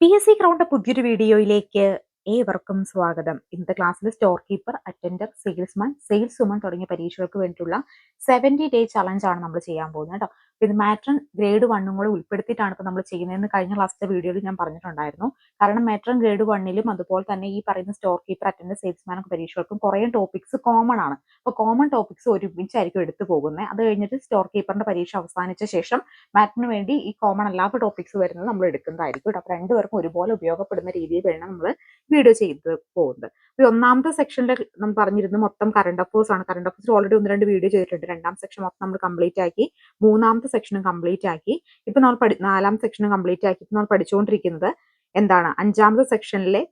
P S C ground പുതിയൊരു വീഡിയോയിലേക്ക് ഏവർക്കും സ്വാഗതം. ഇന്നത്തെ ക്ലാസ്സിൽ store keeper attender salesman sales woman തുടങ്ങിയ പരീക്ഷകൾക്ക് വേണ്ടിയിട്ടുള്ള സെവന്റി ഡേ ചലഞ്ച് ആണ് നമ്മൾ ചെയ്യാൻ പോകുന്നത് കേട്ടോ. ഇത് മാട്രൺ ഗ്രേഡ് വണ്ണും കൂടെ ഉൾപ്പെടുത്തിയിട്ടാണ് ഇപ്പോൾ നമ്മൾ ചെയ്യുന്നതെന്ന് കഴിഞ്ഞ ലാസ്റ്റ് വീഡിയോയിൽ ഞാൻ പറഞ്ഞിട്ടുണ്ടായിരുന്നു. കാരണം മാട്രൺ ഗ്രേഡ് വണ്ണിലും അതുപോലെ തന്നെ ഈ പറയുന്ന സ്റ്റോർ കീപ്പർ അറ്റൻഡ് സെയിൽസ്മാൻ ഒക്കെ പരീക്ഷകൾക്കും കുറേ ടോപ്പിക്സ് കോമൺ ആണ്. അപ്പോൾ കോമൺ ടോപ്പിക്സ് ഒരുമിച്ചായിരിക്കും എടുത്തു പോകുന്നത് അത് കഴിഞ്ഞിട്ട് സ്റ്റോർ കീപ്പറിന്റെ പരീക്ഷ അവസാനിച്ച ശേഷം മാറ്റിന് വേണ്ടി ഈ കോമൺ അല്ലാത്ത ടോപ്പിക്സ് വരുന്നത് നമ്മൾ എടുക്കുന്നതായിരിക്കും കേട്ടോ. അപ്പോൾ രണ്ടുപേർക്കും ഒരുപോലെ ഉപയോഗപ്പെടുന്ന രീതിയിൽ വേണം നമ്മൾ വീഡിയോ ചെയ്ത് പോകുന്നത്. ഈ ഒന്നാമത്തെ സെക്ഷനിൽ നമ്മൾ പറഞ്ഞിരുന്നു മൊത്തം കറണ്ട് അഫേഴ്സ് ആണ്. കറണ്ട് അഫേഴ്സ് ഓൾറെഡി ഒന്ന് രണ്ട് വീഡിയോ ചെയ്തിട്ടുണ്ട്. രണ്ടാം സെക്ഷൻ മൊത്തം നമ്മൾ കംപ്ലീറ്റ് ആക്കി. മൂന്നാമത്തെ സെക്ഷനും കംപ്ലീറ്റ് ആക്കി. ഇപ്പൊ നമ്മൾ പഠി നാലാമത്തെ സെക്ഷനും കംപ്ലീറ്റ് ആക്കി. ഇപ്പൊ നമ്മൾ പഠിച്ചുകൊണ്ടിരിക്കുന്നത് എന്താണ്? അഞ്ചാമത്തെ സെക്ഷനിലെ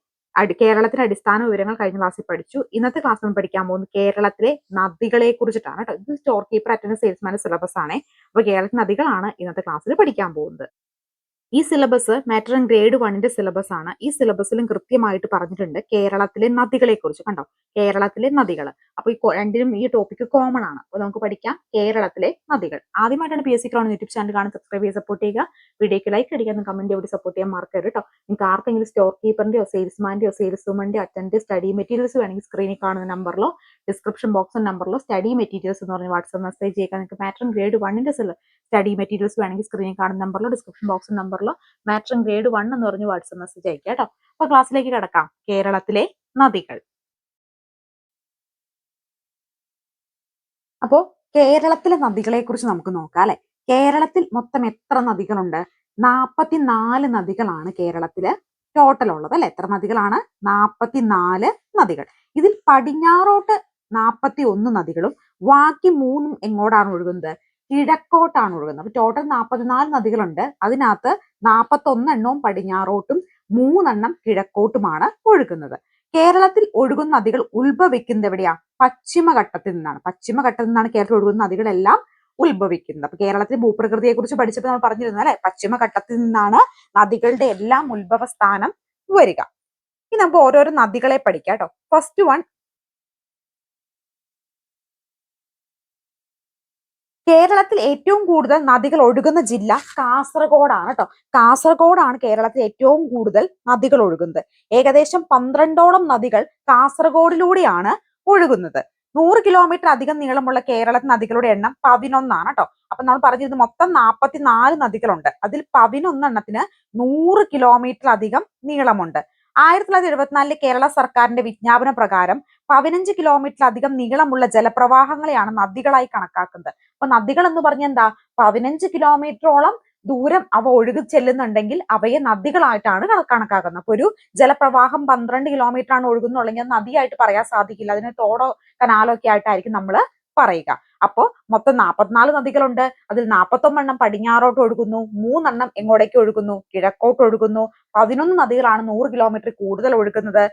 കേരളത്തിലെ അടിസ്ഥാന വിവരങ്ങൾ കഴിഞ്ഞ ക്ലാസ്സിൽ പഠിച്ചു. ഇന്നത്തെ ക്ലാസ് നമ്മൾ പഠിക്കാൻ പോകുന്നത് കേരളത്തിലെ നദികളെ കുറിച്ചിട്ടാണ് കേട്ടോ ഇത് സ്റ്റോർ കീപ്പർ അറ്റൻഡ് സെയിൽസ്മാന്റെ സിലബസ് ആണ്. അപ്പോൾ കേരളത്തിലെ നദികളാണ് ഇന്നത്തെ ക്ലാസ്സിൽ പഠിക്കാൻ പോകുന്നത്. ഈ സിലബസ് മാറ്റർ ഗ്രേഡ് വണ്ണിന്റെ സിലബസ് ആണ്. ഈ സിലബസിലും കൃത്യമായിട്ട് പറഞ്ഞിട്ടുണ്ട് കേരളത്തിലെ നദികളെ കുറിച്ച് കണ്ടോ? കേരളത്തിലെ നദികൾ അപ്പൊ ഈ രണ്ടിനും ഈ ടോപ്പിക് കോമൺ ആണ്. അപ്പൊ നമുക്ക് പഠിക്കാം. കേരളത്തിലെ നദികൾ. ആദ്യമായിട്ടാണ് P S C crown YouTube channel കാണാൻ സബ്സ്ക്രൈബ് ചെയ്ത് സപ്പോർട്ട് ചെയ്യുക. വീഡിയോക്ക് ലൈക്ക് അടിക്കാൻ കമന്റ് ചെയ്ത് സപ്പോർട്ട് ചെയ്യാൻ മറക്കരുത് കേട്ടോ. നിങ്ങൾക്ക് ആർക്കെങ്കിലും സ്റ്റോർ കീപ്പറിന്റെയോ സെയിൽസ്മാന്റെയോ സെയിൽസ് വുമന്റെ അറ്റൻഡ് സ്റ്റഡി മെറ്റീരിയൽസ് വേണമെങ്കിൽ സ്ക്രീനിൽ കാണുന്ന നമ്പറിലോ ഡിസ്ക്രിപ്ഷൻ ബോക്സ് നമ്പറിലോ സ്റ്റഡി മെറ്റീരിയൽസ് എന്ന് പറഞ്ഞ് വാട്സ്ആപ്പ് മെസ്സേജ് ചെയ്യുക. നിങ്ങൾക്ക് മാറ്റർ ഗ്രേഡ് വണ്ണിന്റെ സ്റ്റഡി മെറ്റീരിയൽസ് വേണമെങ്കിൽ സ്ക്രീനിൽ കാണുന്ന നമ്പറിലോ ഡിസ്ക്രിപ്ഷൻ ബോക്സ് നമ്പറിലോ മാറ്ററിംഗ് ഗ്രേഡ് വൺ എന്ന് പറഞ്ഞ് വാട്സപ്പ് മെസ്സേജ് അയക്കുക കേട്ടോ. അപ്പൊ ക്ലാസ്സിലേക്ക് കിടക്കാം. കേരളത്തിലെ നദികൾ. അപ്പോ കേരളത്തിലെ നദികളെ കുറിച്ച് നമുക്ക് നോക്കാം അല്ലെ? കേരളത്തിൽ മൊത്തം എത്ര നദികളുണ്ട്? നാപ്പത്തിനാല് നദികളാണ് കേരളത്തിൽ ടോട്ടൽ ഉള്ളത് അല്ലെ? എത്ര നദികളാണ്? നാപ്പത്തിനാല് നദികൾ. ഇതിൽ പടിഞ്ഞാറോട്ട് നാപ്പത്തി ഒന്ന് നദികളും ബാക്കി മൂന്നും എങ്ങോട്ടാണ് ഒഴുകുന്നത്? കിഴക്കോട്ടാണ് ഒഴുകുന്നത്. അപ്പൊ ടോട്ടൽ നാൽപ്പത്തിനാല് നദികളുണ്ട്. അതിനകത്ത് നാൽപ്പത്തൊന്ന് എണ്ണവും പടിഞ്ഞാറോട്ടും മൂന്നെണ്ണം കിഴക്കോട്ടുമാണ് ഒഴുകുന്നത്. കേരളത്തിൽ ഒഴുകുന്ന നദികൾ ഉത്ഭവിക്കുന്നത് എവിടെയാ? പശ്ചിമഘട്ടത്തിൽ നിന്നാണ്. പശ്ചിമഘട്ടത്തിൽ നിന്നാണ് കേരളത്തിൽ ഒഴുകുന്ന നദികളെല്ലാം ഉത്ഭവിക്കുന്നത്. അപ്പൊ കേരളത്തിലെ ഭൂപ്രകൃതിയെ കുറിച്ച് പഠിച്ചപ്പോൾ നമ്മൾ പറഞ്ഞിരുന്നു അല്ലെ? പശ്ചിമഘട്ടത്തിൽ നിന്നാണ് നദികളുടെ എല്ലാം ഉത്ഭവ സ്ഥാനം വരിക. ഇനി നമുക്ക് ഓരോരോ നദികളെ പഠിക്കാം കേട്ടോ. ഫസ്റ്റ് വൺ കേരളത്തിൽ ഏറ്റവും കൂടുതൽ നദികൾ ഒഴുകുന്ന ജില്ല കാസർഗോഡാണ് കേട്ടോ കാസർഗോഡാണ് കേരളത്തിൽ ഏറ്റവും കൂടുതൽ നദികൾ ഒഴുകുന്നത്. ഏകദേശം പന്ത്രണ്ടോളം നദികൾ കാസർഗോഡിലൂടെയാണ് ഒഴുകുന്നത്. നൂറ് കിലോമീറ്റർ അധികം നീളമുള്ള കേരളത്തിൽ നദികളുടെ എണ്ണം പതിനൊന്നാണ് കേട്ടോ അപ്പൊ നമ്മൾ പറഞ്ഞിരുന്നത് മൊത്തം നാൽപ്പത്തിനാല് നദികളുണ്ട്. അതിൽ പതിനൊന്നെണ്ണത്തിന് നൂറ് കിലോമീറ്റർ അധികം നീളമുണ്ട്. ആയിരത്തി തൊള്ളായിരത്തി എഴുപത്തിനാലിലെ കേരള സർക്കാരിന്റെ വിജ്ഞാപന പ്രകാരം പതിനഞ്ച് കിലോമീറ്ററിലധികം നീളമുള്ള ജലപ്രവാഹങ്ങളെയാണ് നദികളായി കണക്കാക്കുന്നത്. അപ്പൊ നദികൾ എന്ന് പറഞ്ഞ എന്താ? പതിനഞ്ച് കിലോമീറ്ററോളം ദൂരം അവ ഒഴുകി ചെല്ലുന്നുണ്ടെങ്കിൽ അവയെ നദികളായിട്ടാണ് കണക്കാക്കുന്നത്. അപ്പൊ ഒരു ജലപ്രവാഹം പന്ത്രണ്ട് കിലോമീറ്റർ ആണ് ഒഴുകുന്നുള്ളെങ്കിൽ നദിയായിട്ട് പറയാൻ സാധിക്കില്ല. അതിന് തോടോ കനാലോ ഒക്കെ ആയിട്ടായിരിക്കും നമ്മൾ പറയുക. അപ്പോ മൊത്തം നാൽപ്പത്തിനാല് നദികളുണ്ട്. അതിൽ നാൽപ്പത്തൊമ്പെണ്ണം പടിഞ്ഞാറോട്ട് ഒഴുകുന്നു. മൂന്നെണ്ണം എങ്ങോട്ടേക്ക് ഒഴുകുന്നു? കിഴക്കോട്ട് ഒഴുകുന്നു. പതിനൊന്ന് നദികളാണ് നൂറ് കിലോമീറ്റർ കൂടുതൽ ഒഴുകുന്നത്.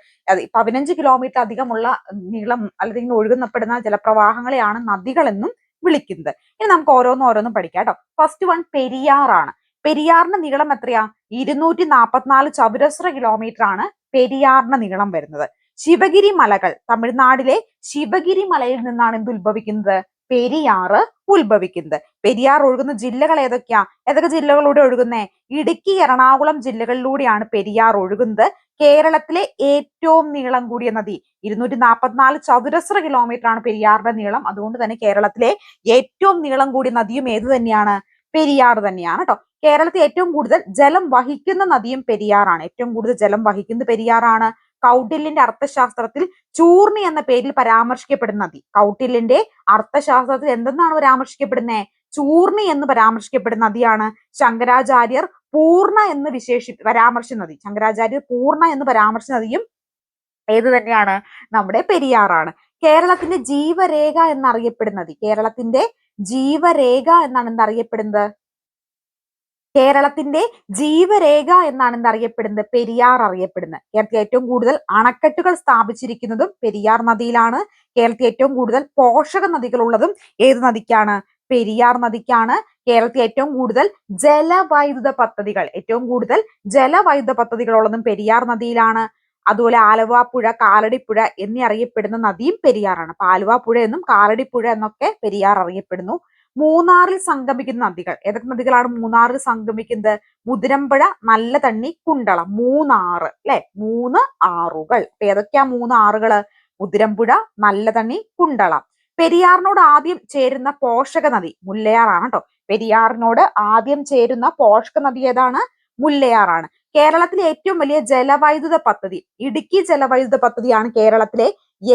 പതിനഞ്ച് കിലോമീറ്റർ അധികമുള്ള നീളം അല്ലെങ്കിൽ ഒഴുകുന്നപ്പെടുന്ന ജലപ്രവാഹങ്ങളെയാണ് നദികളെന്നും വിളിക്കുന്നത്. ഇനി നമുക്ക് ഓരോന്നും ഓരോന്നും പഠിക്കാം കേട്ടോ. ഫസ്റ്റ് വൺ പെരിയാറാണ്. പെരിയാറിന്റെ നീളം എത്രയാ? ഇരുന്നൂറ്റി നാൽപ്പത്തിനാല് ചതുരശ്ര കിലോമീറ്റർ ആണ് പെരിയാറിന്റെ നീളം വരുന്നത്. ശിവഗിരി മലകൾ. തമിഴ്നാടിലെ ശിവഗിരി മലയിൽ നിന്നാണ് എന്ത് ഉത്ഭവിക്കുന്നത്? പെരിയാറ് ഉത്ഭവിക്കുന്നത്. പെരിയാർ ഒഴുകുന്ന ജില്ലകൾ ഏതൊക്കെയാ? ഏതൊക്കെ ജില്ലകളിലൂടെ ഒഴുകുന്നേ? ഇടുക്കി എറണാകുളം ജില്ലകളിലൂടെയാണ് പെരിയാർ ഒഴുകുന്നത്. കേരളത്തിലെ ഏറ്റവും നീളം കൂടിയ നദി ഇരുന്നൂറ്റി നാൽപ്പത്തിനാല് ചതുരശ്ര കിലോമീറ്റർ ആണ് പെരിയാറിന്റെ നീളം. അതുകൊണ്ട് തന്നെ കേരളത്തിലെ ഏറ്റവും നീളം കൂടിയ നദിയും ഏത് തന്നെയാണ്? പെരിയാർ തന്നെയാണ് കേട്ടോ കേരളത്തിൽ ഏറ്റവും കൂടുതൽ ജലം വഹിക്കുന്ന നദിയും പെരിയാറാണ്. ഏറ്റവും കൂടുതൽ ജലം വഹിക്കുന്നത് പെരിയാറാണ്. കൗട്ടില്യന്റെ അർത്ഥശാസ്ത്രത്തിൽ ചൂർണി എന്ന പേരിൽ പരാമർശിക്കപ്പെടുന്ന നദി. കൗട്ടില്യന്റെ അർത്ഥശാസ്ത്രത്തിൽ എന്തെന്നാണ് പരാമർശിക്കപ്പെടുന്നത് ചൂർണി എന്ന് പരാമർശിക്കപ്പെടുന്ന നദിയാണ് ശങ്കരാചാര്യർ പൂർണ എന്ന് വിശേഷി പരാമർശിച്ച നദി. ശങ്കരാചാര്യർ പൂർണ എന്ന് പരാമർശിച്ച നദിയും ഏത് തന്നെയാണ്? നമ്മുടെ പെരിയാറാണ്. കേരളത്തിന്റെ ജീവരേഖ എന്നറിയപ്പെടുന്നത് കേരളത്തിന്റെ ജീവരേഖ എന്നാണ് എന്തറിയപ്പെടുന്നത്? കേരളത്തിന്റെ ജീവരേഖ എന്നാണ് എന്തറിയപ്പെടുന്നത് പെരിയാർ അറിയപ്പെടുന്നത്. കേരളത്തിൽ ഏറ്റവും കൂടുതൽ അണക്കെട്ടുകൾ സ്ഥാപിച്ചിരിക്കുന്നതും പെരിയാർ നദിയിലാണ്. കേരളത്തിൽ ഏറ്റവും കൂടുതൽ പോഷക നദികളുള്ളതും ഏത് നദിക്കാണ്? പെരിയാർ നദിക്കാണ്. കേരളത്തിൽ ഏറ്റവും കൂടുതൽ ജലവൈദ്യുത പദ്ധതികൾ ഏറ്റവും കൂടുതൽ ജലവൈദ്യുത പദ്ധതികളുള്ളതും പെരിയാർ നദിയിലാണ്. അതുപോലെ ആലുവ പുഴ കാലടിപ്പുഴ എന്നീ അറിയപ്പെടുന്ന നദിയും പെരിയാറാണ്. അപ്പൊ ആലുവ പുഴ എന്നും കാലടിപ്പുഴ എന്നൊക്കെ പെരിയാർ അറിയപ്പെടുന്നു. മൂന്നാറിൽ സംഗമിക്കുന്ന നദികൾ. ഏതൊക്കെ നദികളാണ് മൂന്നാറിൽ സംഗമിക്കുന്നത്? മുതിരമ്പുഴ നല്ല തണ്ണി കുണ്ടളം. മൂന്നാറ് അല്ലെ? മൂന്ന് ആറുകൾ. ഏതൊക്കെയാ മൂന്ന് ആറുകൾ? മുതിരമ്പുഴ നല്ല തണ്ണി കുണ്ടളം. പെരിയാറിനോട് ആദ്യം ചേരുന്ന പോഷക നദി മുല്ലയാറാണ് കേട്ടോ. പെരിയാറിനോട് ആദ്യം ചേരുന്ന പോഷക നദി ഏതാണ്? മുല്ലയാറാണ്. കേരളത്തിലെ ഏറ്റവും വലിയ ജലവൈദ്യുത പദ്ധതി ഇടുക്കി ജലവൈദ്യുത പദ്ധതിയാണ് കേരളത്തിലെ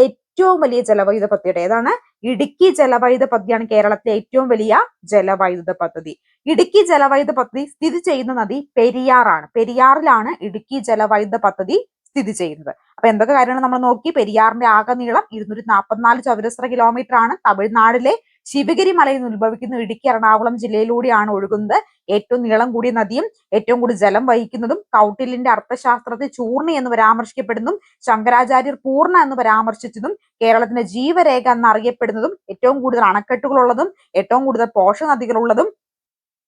ഏറ്റവും വലിയ ജലവൈദ്യുത പദ്ധതിയുടെ ഏതാണ്? ഇടുക്കി ജലവൈദ്യുത പദ്ധതിയാണ് കേരളത്തിലെ ഏറ്റവും വലിയ ജലവൈദ്യുത പദ്ധതി. ഇടുക്കി ജലവൈദ്യുത പദ്ധതി സ്ഥിതി ചെയ്യുന്ന നദി പെരിയാറാണ്. പെരിയാറിലാണ് ഇടുക്കി ജലവൈദ്യുത പദ്ധതി സ്ഥിതി ചെയ്യുന്നത്. അപ്പൊ എന്തൊക്കെ കാര്യങ്ങൾ നമ്മൾ നോക്കി? പെരിയാറിന്റെ ആകെ നീളം ഇരുന്നൂറ്റി നാൽപ്പത്തിനാല് ചതുരശ്ര കിലോമീറ്റർ ആണ്. തമിഴ്നാട്ടിലെ ശിവഗിരി മലയിൽ നിന്ന് ഉത്ഭവിക്കുന്ന ഇടുക്കി എറണാകുളം ജില്ലയിലൂടെയാണ് ഒഴുകുന്നത്. ഏറ്റവും നീളം കൂടിയ നദിയും ഏറ്റവും കൂടുതൽ ജലം വഹിക്കുന്നതും കൗട്ടിലിന്റെ അർത്ഥശാസ്ത്രത്തെ ചൂർണി എന്ന് പരാമർശിക്കപ്പെടുന്നതും ശങ്കരാചാര്യർ പൂർണ എന്ന് പരാമർശിച്ചതും കേരളത്തിന്റെ ജീവരേഖ എന്നറിയപ്പെടുന്നതും ഏറ്റവും കൂടുതൽ അണക്കെട്ടുകളുള്ളതും ഏറ്റവും കൂടുതൽ പോഷക നദികളുള്ളതും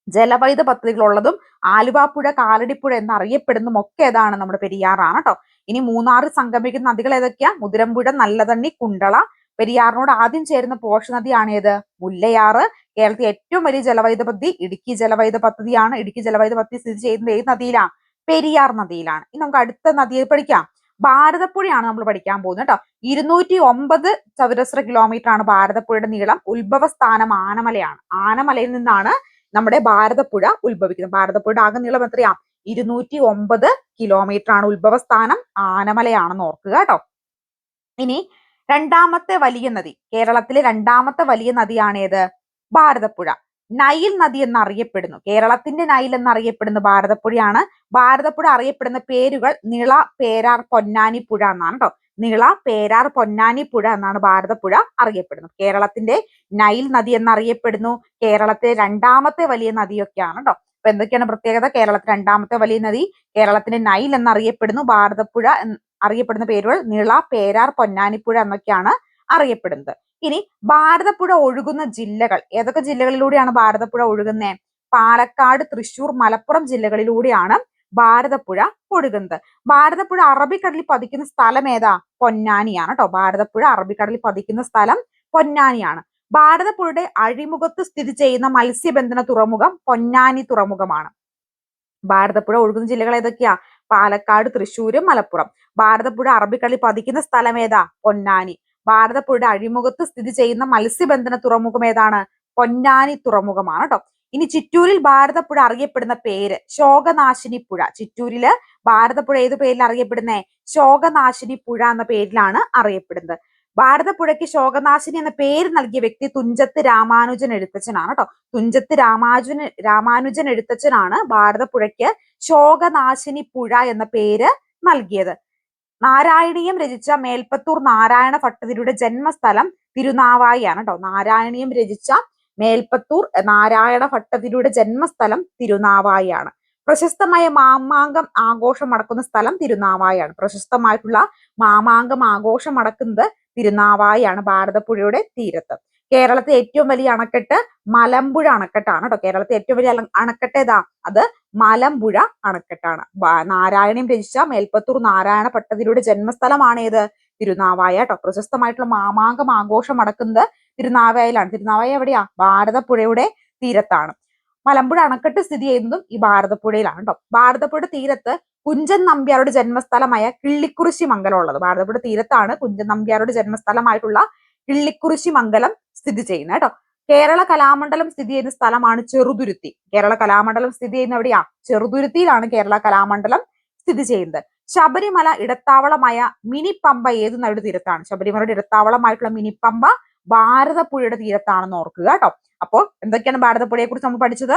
ജലവൈദ പദ്ധതികളുള്ളതും ആലുവാപ്പുഴ കാലടിപ്പുഴ എന്നറിയപ്പെടുന്നതും ഒക്കെ ഏതാണ് നമ്മുടെ പെരിയാറാണ് കേട്ടോ ഇനി മൂന്നാറിൽ സംഗമിക്കുന്ന നദികൾ ഏതൊക്കെയാ? മുതിരമ്പുഴ നല്ലതണ്ണി കുണ്ടള പെരിയാറിനോട് ആദ്യം ചേരുന്ന പോഷ നദിയാണ് ഏത്? മുല്ലയാറ്. കേരളത്തിലെ ഏറ്റവും വലിയ ജലവൈദ്യുത പദ്ധതി ഇടുക്കി ജലവൈദ്യുത പദ്ധതിയാണ്. ഇടുക്കി ജലവൈദ്യുത പദ്ധതി സ്ഥിതി ചെയ്യുന്നത് ഏത് നദിയിലാണ് പെരിയാർ നദിയിലാണ്. ഇനി നമുക്ക് അടുത്ത നദിയെ പഠിക്കാം. ഭാരതപ്പുഴയാണ് നമ്മൾ പഠിക്കാൻ പോകുന്നത് കേട്ടോ. ഇരുന്നൂറ്റി ഒമ്പത് ചതുരശ്ര കിലോമീറ്റർ ആണ് ഭാരതപ്പുഴയുടെ നീളം. ഉത്ഭവ സ്ഥാനം ആനമലയാണ്. ആനമലയിൽ നിന്നാണ് നമ്മുടെ ഭാരതപ്പുഴ ഉത്ഭവിക്കുന്നത്. ഭാരതപ്പുഴയുടെ ആകെ നീളം എത്രയാ? ഇരുന്നൂറ്റി ഒമ്പത് കിലോമീറ്റർ ആണ് ഉത്ഭവ സ്ഥാനം ആനമലയാണെന്ന് ഓർക്കുക കേട്ടോ. ഇനി രണ്ടാമത്തെ വലിയ നദി. കേരളത്തിലെ രണ്ടാമത്തെ വലിയ നദിയാണ് ഏത്? ഭാരതപ്പുഴ. നൈൽ നദി എന്നറിയപ്പെടുന്നു. കേരളത്തിന്റെ നൈൽ എന്നറിയപ്പെടുന്ന ഭാരതപ്പുഴയാണ്. ഭാരതപ്പുഴ അറിയപ്പെടുന്ന പേരുകൾ നിള പേരാർ പൊന്നാനി പുഴ എന്നാണ് കേട്ടോ നിള പേരാർ പൊന്നാനി പുഴ എന്നാണ് ഭാരതപ്പുഴ അറിയപ്പെടുന്നത്. കേരളത്തിന്റെ നൈൽ നദി എന്നറിയപ്പെടുന്നു. കേരളത്തിലെ രണ്ടാമത്തെ വലിയ നദിയൊക്കെയാണ് കേട്ടോ അപ്പൊ എന്തൊക്കെയാണ് പ്രത്യേകത? കേരളത്തിലെ രണ്ടാമത്തെ വലിയ നദി കേരളത്തിന്റെ നൈൽ എന്നറിയപ്പെടുന്നു. ഭാരതപ്പുഴ അറിയപ്പെടുന്ന പേരുകൾ നിള പേരാർ പൊന്നാനിപ്പുഴ എന്നൊക്കെയാണ് അറിയപ്പെടുന്നത്. ഇനി ഭാരതപ്പുഴ ഒഴുകുന്ന ജില്ലകൾ ഏതൊക്കെ ജില്ലകളിലൂടെയാണ് ഭാരതപ്പുഴ ഒഴുകുന്നത് പാലക്കാട് തൃശൂർ മലപ്പുറം ജില്ലകളിലൂടെയാണ് ഭാരതപ്പുഴ ഒഴുകുന്നത്. ഭാരതപ്പുഴ അറബിക്കടലിൽ പതിക്കുന്ന സ്ഥലം ഏതാ? പൊന്നാനിയാണ് കേട്ടോ ഭാരതപ്പുഴ അറബിക്കടലിൽ പതിക്കുന്ന സ്ഥലം പൊന്നാനിയാണ്. ഭാരതപ്പുഴയുടെ അഴിമുഖത്ത് സ്ഥിതി ചെയ്യുന്ന മത്സ്യബന്ധന തുറമുഖം പൊന്നാനി തുറമുഖമാണ്. ഭാരതപ്പുഴ ഒഴുകുന്ന ജില്ലകൾ ഏതൊക്കെയാ? പാലക്കാട് തൃശ്ശൂർ മലപ്പുറം. ഭാരതപ്പുഴ അറബിക്കടലിൽ പതിക്കുന്ന സ്ഥലം ഏതാ? പൊന്നാനി. ഭാരതപ്പുഴയുടെ അഴിമുഖത്ത് സ്ഥിതി ചെയ്യുന്ന മത്സ്യബന്ധന തുറമുഖം ഏതാണ്? പൊന്നാനി തുറമുഖമാണ് കേട്ടോ ഇനി ചിറ്റൂരിൽ ഭാരതപ്പുഴ അറിയപ്പെടുന്ന പേര് ശോകനാശിനി പുഴ. ചിറ്റൂരിൽ ഭാരതപ്പുഴ ഏത് പേരിൽ അറിയപ്പെടുന്നേ? ശോകനാശിനി പുഴ എന്ന പേരിലാണ് അറിയപ്പെടുന്നത്. ഭാരതപ്പുഴയ്ക്ക് ശോകനാശിനി എന്ന പേര് നൽകിയ വ്യക്തി തുഞ്ചത്ത് രാമാനുജൻ എഴുത്തച്ഛനാണ് കേട്ടോ. തുഞ്ചത്ത് രാമാനുജൻ രാമാനുജൻ എഴുത്തച്ഛനാണ് ഭാരതപ്പുഴയ്ക്ക് ശോകനാശിനി പുഴ എന്ന പേര് നൽകിയത്. നാരായണീയം രചിച്ച മേൽപ്പത്തൂർ നാരായണ ഭട്ടതിരിയുടെ ജന്മസ്ഥലം തിരുനാവായിയാണ് കേട്ടോ. നാരായണീയം രചിച്ച മേൽപ്പത്തൂർ നാരായണ ഭട്ടതിരിയുടെ ജന്മസ്ഥലം തിരുനാവായിയാണ്. പ്രശസ്തമായ മാമാങ്കം ആഘോഷം നടക്കുന്ന സ്ഥലം തിരുനാവായാണ് പ്രശസ്തമായിട്ടുള്ള മാമാങ്കം ആഘോഷം നടക്കുന്നത് തിരുനാവായാണ് ഭാരതപ്പുഴയുടെ തീരത്ത്. കേരളത്തിലെ ഏറ്റവും വലിയ അണക്കെട്ട് മലമ്പുഴ അണക്കെട്ടാണ് കേട്ടോ കേരളത്തിലെ ഏറ്റവും വലിയ അണക്കെട്ട് ഏതാ? അത് മലമ്പുഴ അണക്കെട്ടാണ്. നാരായണീയം രചിച്ച മേൽപ്പത്തൂർ നാരായണ പട്ടതിരിയുടെ ജന്മസ്ഥലമാണ് ഏത് തിരുനാവായ കേട്ടോ പ്രശസ്തമായിട്ടുള്ള മാമാങ്കം ആഘോഷം നടക്കുന്നത് തിരുനാവായയിലാണ്. തിരുനാവായ എവിടെയാ? ഭാരതപ്പുഴയുടെ തീരത്താണ്. മലമ്പുഴ അണക്കെട്ട് സ്ഥിതി ചെയ്യുന്നതും ഈ ഭാരതപ്പുഴയിലാണ് കേട്ടോ ഭാരതപ്പുഴയുടെ തീരത്ത് കുഞ്ചൻ നമ്പ്യാരുടെ ജന്മസ്ഥലമായ കിള്ളിക്കുറിശി മംഗലം ഉള്ളത്. ഭാരതപ്പുഴ തീരത്താണ് കുഞ്ചൻ നമ്പ്യാരുടെ ജന്മസ്ഥലമായിട്ടുള്ള കിള്ളിക്കുറിശി മംഗലം സ്ഥിതി ചെയ്യുന്നത് കേട്ടോ. കേരള കലാമണ്ഡലം സ്ഥിതി ചെയ്യുന്ന സ്ഥലമാണ് ചെറുതുരുത്തി. കേരള കലാമണ്ഡലം സ്ഥിതി ചെയ്യുന്ന എവിടെയാ? ചെറുതുരുത്തിയിലാണ് കേരള കലാമണ്ഡലം സ്ഥിതി ചെയ്യുന്നത്. ശബരിമല ഇടത്താവളമായ മിനിപ്പമ്പ ഏത് നടുടെ തീരത്താണ്. ശബരിമലയുടെ ഇടത്താവളമായിട്ടുള്ള പമ്പ ഭാരതപ്പുഴയുടെ തീരത്താണെന്ന് ഓർക്കുക കേട്ടോ. അപ്പോ എന്തൊക്കെയാണ് ഭാരതപ്പുഴയെ കുറിച്ച് നമ്മൾ പഠിച്ചത്?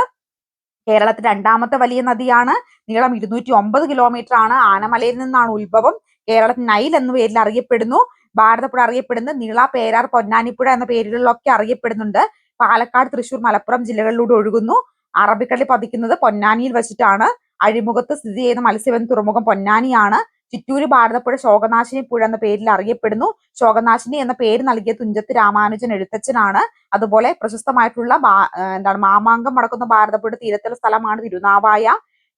കേരളത്തിലെ രണ്ടാമത്തെ വലിയ നദിയാണ്. നീളം ഇരുന്നൂറ്റി ഒമ്പത് കിലോമീറ്റർ ആണ്. ആനമലയിൽ നിന്നാണ് ഉത്ഭവം. കേരളത്തിൽ നൈൽ എന്ന പേരിൽ അറിയപ്പെടുന്നു. ഭാരതപ്പുഴ അറിയപ്പെടുന്നത് നീള പേരാർ പൊന്നാനിപ്പുഴ എന്ന പേരുകളിലൊക്കെ അറിയപ്പെടുന്നുണ്ട്. പാലക്കാട് തൃശൂർ മലപ്പുറം ജില്ലകളിലൂടെ ഒഴുകുന്നു. അറബിക്കടലിൽ പതിക്കുന്നത് പൊന്നാനിയിൽ വെച്ചിട്ടാണ്. അഴിമുഖത്ത് സ്ഥിതി ചെയ്യുന്ന മത്സ്യബന്ധന തുറമുഖം പൊന്നാനിയാണ്. ചിറ്റൂര് ഭാരതപ്പുഴ ശോകനാശിനി പുഴ എന്ന പേരിൽ അറിയപ്പെടുന്നു. ശോകനാശിനി എന്ന പേര് നൽകിയ തുഞ്ചത്ത് രാമാനുജൻ എഴുത്തച്ഛനാണ്. അതുപോലെ പ്രശസ്തമായിട്ടുള്ള എന്താണ് മാമാങ്കം മടക്കുന്ന ഭാരതപ്പുഴ തീരത്തുള്ള സ്ഥലമാണ് തിരുനാവായ.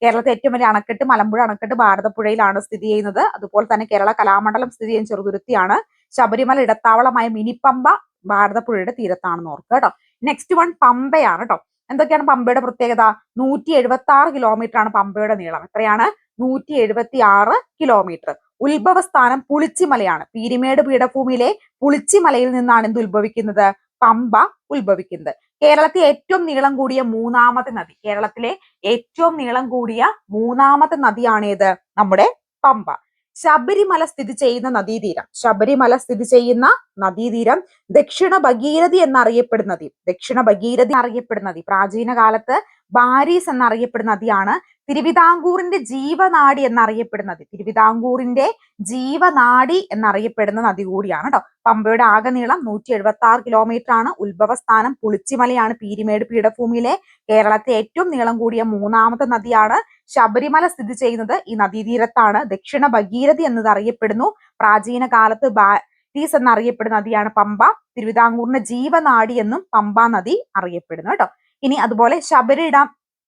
കേരളത്തെ ഏറ്റവും വലിയ അണക്കെട്ട് മലമ്പുഴ അണക്കെട്ട് ഭാരതപ്പുഴയിലാണ് സ്ഥിതി ചെയ്യുന്നത്. അതുപോലെ തന്നെ കേരള കലാമണ്ഡലം സ്ഥിതി ചെയ്യുന്ന ചെറുതുരുത്തിയാണ്. ശബരിമല ഇടത്താവളമായ മിനിപ്പമ്പ ഭാരതപ്പുഴയുടെ തീരത്താണെന്ന് ഓർക്കുക കേട്ടോ. നെക്സ്റ്റ് വൺ പമ്പയാണ് കേട്ടോ. എന്തൊക്കെയാണ് പമ്പയുടെ പ്രത്യേകത? നൂറ്റി എഴുപത്തി ആറ് കിലോമീറ്റർ ആണ് പമ്പയുടെ നീളം. എത്രയാണ്? നൂറ്റി എഴുപത്തി ആറ് കിലോമീറ്റർ ഉത്ഭവസ്ഥാനം പുളിച്ചിമലയാണ്. പീരിമേട് പീഠഭൂമിയിലെ പുളിച്ചിമലയിൽ നിന്നാണ് എന്ത് ഉത്ഭവിക്കുന്നത്. പമ്പ ഉത്ഭവിക്കുന്നത്. കേരളത്തിലെ ഏറ്റവും നീളം കൂടിയ മൂന്നാമത്തെ നദി. കേരളത്തിലെ ഏറ്റവും നീളം കൂടിയ മൂന്നാമത്തെ നദിയാണേത് നമ്മുടെ പമ്പ. ശബരിമല സ്ഥിതി ചെയ്യുന്ന നദീതീരം. ശബരിമല സ്ഥിതി ചെയ്യുന്ന നദീതീരം ദക്ഷിണ ഭഗീരഥി എന്നറിയപ്പെടുന്ന നദി. ദക്ഷിണ ഭഗീരഥി അറിയപ്പെടുന്ന നദി. പ്രാചീന കാലത്ത് ബാരീസ് എന്നറിയപ്പെടുന്ന നദിയാണ് തിരുവിതാംകൂറിന്റെ ജീവനാടി എന്നറിയപ്പെടുന്നത്. തിരുവിതാംകൂറിന്റെ ജീവനാടി എന്നറിയപ്പെടുന്ന നദി കൂടിയാണ് കേട്ടോ പമ്പയുടെ ആകെ നീളം നൂറ്റി എഴുപത്തി ആറ് കിലോമീറ്റർ ആണ് ഉത്ഭവസ്ഥാനം പുളിച്ചിമലയാണ്. പീരിമേട് പീഠഭൂമിയിലെ കേരളത്തെ ഏറ്റവും നീളം കൂടിയ മൂന്നാമത്തെ നദിയാണ് ശബരിമല സ്ഥിതി ചെയ്യുന്നത്. ഈ നദീതീരത്താണ്. ദക്ഷിണ ഭഗീരഥി എന്നത് അറിയപ്പെടുന്നു പ്രാചീന കാലത്ത് ബാരീസ് എന്നറിയപ്പെടുന്ന നദിയാണ് പമ്പ. തിരുവിതാംകൂറിന്റെ ജീവനാടി എന്നും പമ്പ നദി അറിയപ്പെടുന്നു കേട്ടോ ഇനി അതുപോലെ ശബരി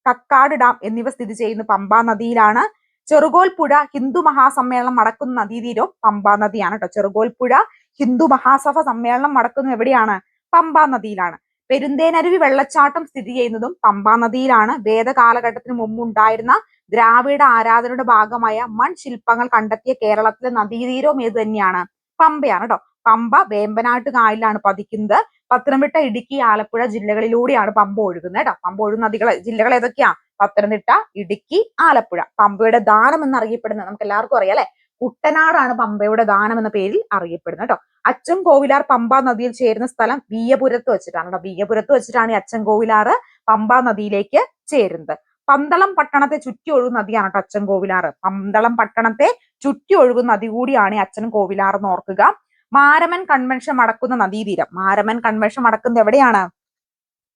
കക്കാട് ഡാം എന്നിവ സ്ഥിതി ചെയ്യുന്ന പമ്പാ നദിയിലാണ്. ചെറുകോൽ പുഴ ഹിന്ദു മഹാസമ്മേളനം നടക്കുന്ന നദീതീരവും പമ്പാ നദിയാണ് കേട്ടോ. ചെറുകോൽ പുഴ ഹിന്ദു മഹാസഭ സമ്മേളനം നടക്കുന്നത് എവിടെയാണ്? പമ്പാ നദിയിലാണ്. പെരുന്തേനരുവി വെള്ളച്ചാട്ടം സ്ഥിതി ചെയ്യുന്നതും പമ്പാ നദിയിലാണ്. വേദകാലഘട്ടത്തിന് മുമ്പുണ്ടായിരുന്ന ദ്രാവിഡ ആരാധനയുടെ ഭാഗമായ മൺശില്പങ്ങൾ കണ്ടെത്തിയ കേരളത്തിലെ നദീതീരവും ഏത് തന്നെയാണ്. പമ്പയാണ് കേട്ടോ. പമ്പ വേമ്പനാട്ട് കായലിലാണ് പതിക്കുന്നത്. പത്തനംതിട്ട ഇടുക്കി ആലപ്പുഴ ജില്ലകളിലൂടെയാണ് പമ്പ ഒഴുകുന്നത് കേട്ടോ പമ്പ ഒഴുകുന്ന നദികൾ ജില്ലകൾ ഏതൊക്കെയാ? പത്തനംതിട്ട ഇടുക്കി ആലപ്പുഴ. പമ്പയുടെ ദാനം എന്നറിയപ്പെടുന്നത് നമുക്ക് എല്ലാവർക്കും അറിയാം അല്ലെ? കുട്ടനാടാണ് പമ്പയുടെ ദാനം എന്ന പേരിൽ അറിയപ്പെടുന്നത് കേട്ടോ അച്ചൻ കോവിലാർ പമ്പ നദിയിൽ ചേരുന്ന സ്ഥലം വീയപുരത്ത് വെച്ചിട്ടാണ് കേട്ടോ വീയപുരത്ത് വെച്ചിട്ടാണ് ഈ അച്ചൻ കോവിലാറ് പമ്പ നദിയിലേക്ക് ചേരുന്നത്. പന്തളം പട്ടണത്തെ ചുറ്റി ഒഴുകുന്ന നദിയാണ് കേട്ടോ അച്ചൻ കോവിലാറ് പന്തളം പട്ടണത്തെ ചുറ്റി ഒഴുകുന്ന നദി കൂടിയാണ് ഈ അച്ഛൻ കോവിലാർ എന്ന് ഓർക്കുക. മാരമൻ കൺവെൻഷൻ നടക്കുന്ന നദീതീരം. മാരമൻ കൺവെൻഷൻ നടക്കുന്നത് എവിടെയാണ്?